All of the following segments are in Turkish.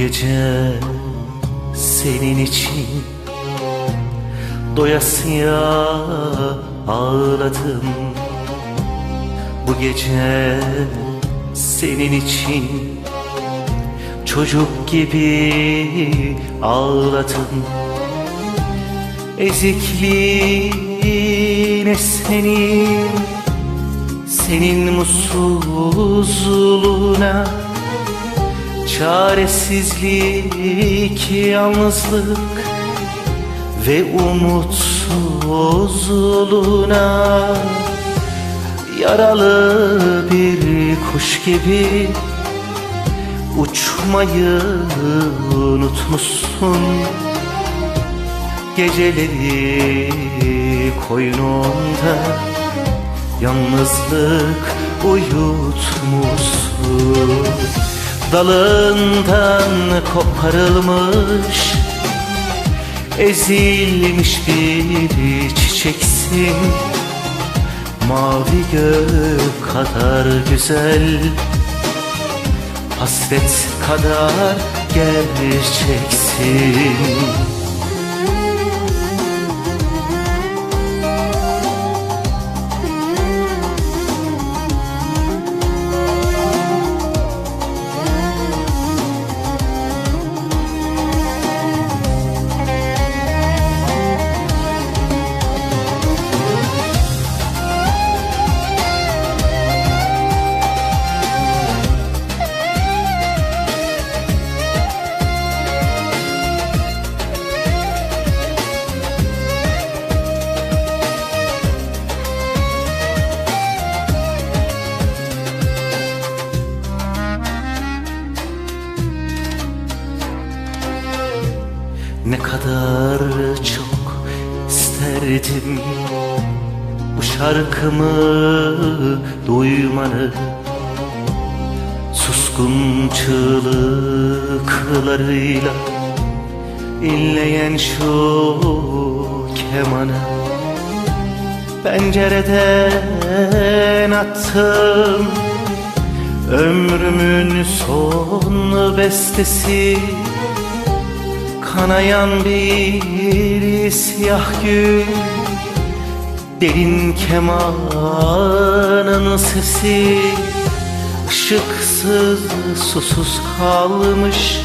Gece senin için Doyasıya ağladım. Bu gece senin için Çocuk gibi ağladım. Ezikliğine senin Senin mutsuzluğuna Çaresizlik, yalnızlık ve umutsuzluğuna Yaralı bir kuş gibi uçmayı unutmuşsun. Geceleri koynunda yalnızlık uyutmuşsun Dalından koparılmış Ezilmiş bir çiçeksin. Mavi gök kadar güzel Hasret kadar gerçeksin kadar çok isterdim Bu şarkımı duymanı. Suskun çığlıklarıyla inleyen şu kemanı Pencereden attım. Ömrümün son bestesi Kanayan bir siyah gül. Derin kemanın sesi ışıksız susuz kalmış.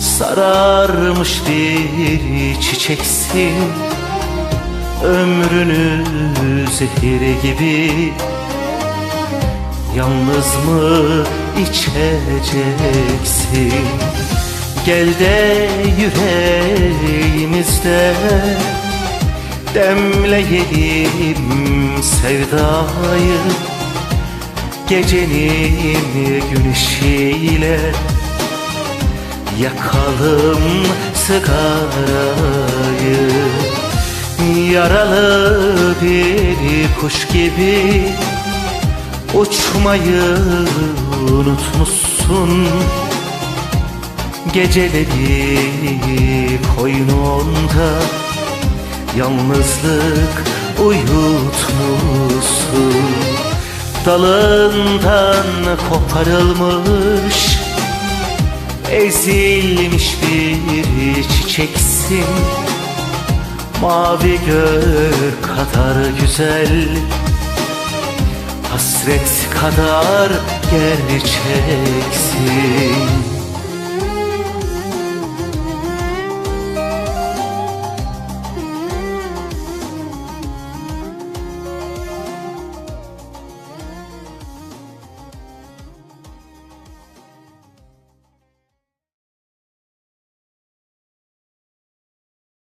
Sararmış bir çiçeksin. Ömrünü zehir gibi. Yalnız mı içeceksin Gel de yüreğimizde Demleyelim sevdayı. Gecenin güneşiyle Yakalım sigarayı. Yaralı bir kuş gibi Uçmayı unutmuşsun Geceleri koynunda Yalnızlık uyutmuşsun. Dalından koparılmış Ezilmiş bir çiçeksin. Mavi gök kadar güzel Hasret kadar gerçeksin